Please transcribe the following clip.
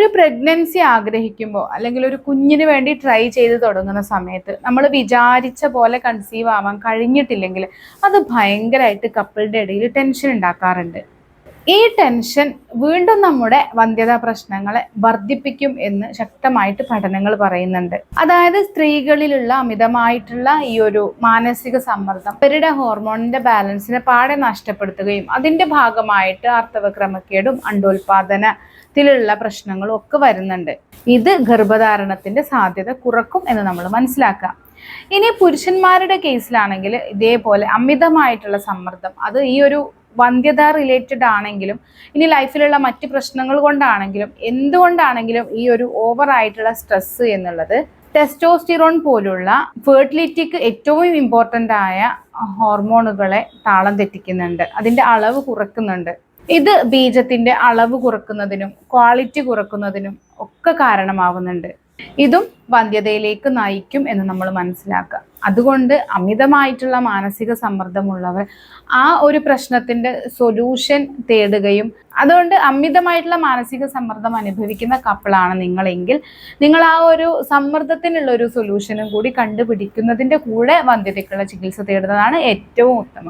ഒരു പ്രഗ്നൻസി ആഗ്രഹിക്കുമ്പോൾ അല്ലെങ്കിൽ ഒരു കുഞ്ഞിന് വേണ്ടി ട്രൈ ചെയ്ത് തുടങ്ങുന്ന സമയത്ത് നമ്മൾ വിചാരിച്ച പോലെ കൺസീവ് ആവാൻ കഴിഞ്ഞിട്ടില്ലെങ്കിൽ അത് ഭയങ്കരമായിട്ട് കപ്പിളുടെ ഇടയിൽ ടെൻഷൻ ഉണ്ടാക്കാറുണ്ട് ഈ ടെൻഷൻ വീണ്ടും നമ്മുടെ വന്ധ്യതാ പ്രശ്നങ്ങളെ വർദ്ധിപ്പിക്കും എന്ന് ശക്തമായിട്ട് പഠനങ്ങൾ പറയുന്നുണ്ട്. അതായത് സ്ത്രീകളിലുള്ള അമിതമായിട്ടുള്ള ഈ ഒരു മാനസിക സമ്മർദ്ദം അവരുടെ ഹോർമോണിന്റെ ബാലൻസിനെ പാടെ നഷ്ടപ്പെടുത്തുകയും അതിന്റെ ഭാഗമായിട്ട് ആർത്തവക്രമക്കേടും അണ്ടോൽപാദനത്തിലുള്ള പ്രശ്നങ്ങളും ഒക്കെ വരുന്നുണ്ട്. ഇത് ഗർഭധാരണത്തിന്റെ സാധ്യത കുറക്കും എന്ന് നമ്മൾ മനസ്സിലാക്കാം. ഇനി പുരുഷന്മാരുടെ കേസിലാണെങ്കിൽ ഇതേപോലെ അമിതമായിട്ടുള്ള സമ്മർദ്ദം അത് ഈ ഒരു വന്ധ്യത റിലേറ്റഡ് ആണെങ്കിലും ഇനി ലൈഫിലുള്ള മറ്റ് പ്രശ്നങ്ങൾ കൊണ്ടാണെങ്കിലും എന്തുകൊണ്ടാണെങ്കിലും ഈ ഒരു ഓവർ ആയിട്ടുള്ള സ്ട്രെസ് എന്നുള്ളത് ടെസ്റ്റോസ്റ്റിറോൺ പോലുള്ള ഫെർട്ടിലിറ്റിക്ക് ഏറ്റവും ഇമ്പോർട്ടന്റ് ആയ ഹോർമോണുകളെ താളം തെറ്റിക്കുന്നുണ്ട്. അതിന്റെ അളവ് കുറക്കുന്നുണ്ട്. ഇത് ബീജത്തിന്റെ അളവ് കുറക്കുന്നതിനും ക്വാളിറ്റി കുറക്കുന്നതിനും ഒക്കെ കാരണമാവുന്നുണ്ട്. ഇതും വന്ധ്യതയിലേക്ക് നയിക്കും എന്ന് നമ്മൾ മനസ്സിലാക്കുക. അതുകൊണ്ട് അമിതമായിട്ടുള്ള മാനസിക സമ്മർദ്ദമുള്ളവർ ആ ഒരു പ്രശ്നത്തിന്റെ സൊല്യൂഷൻ തേടുകയും അതുകൊണ്ട് അമിതമായിട്ടുള്ള മാനസിക സമ്മർദ്ദം അനുഭവിക്കുന്ന കപ്പിളാണ് നിങ്ങളെങ്കിൽ നിങ്ങൾ ആ ഒരു സമ്മർദ്ദത്തിനുള്ള ഒരു സൊല്യൂഷനും കൂടി കണ്ടുപിടിക്കുന്നതിന്റെ കൂടെ വന്ധ്യതയ്ക്കുള്ള ചികിത്സ തേടുന്നതാണ് ഏറ്റവും ഉത്തമം.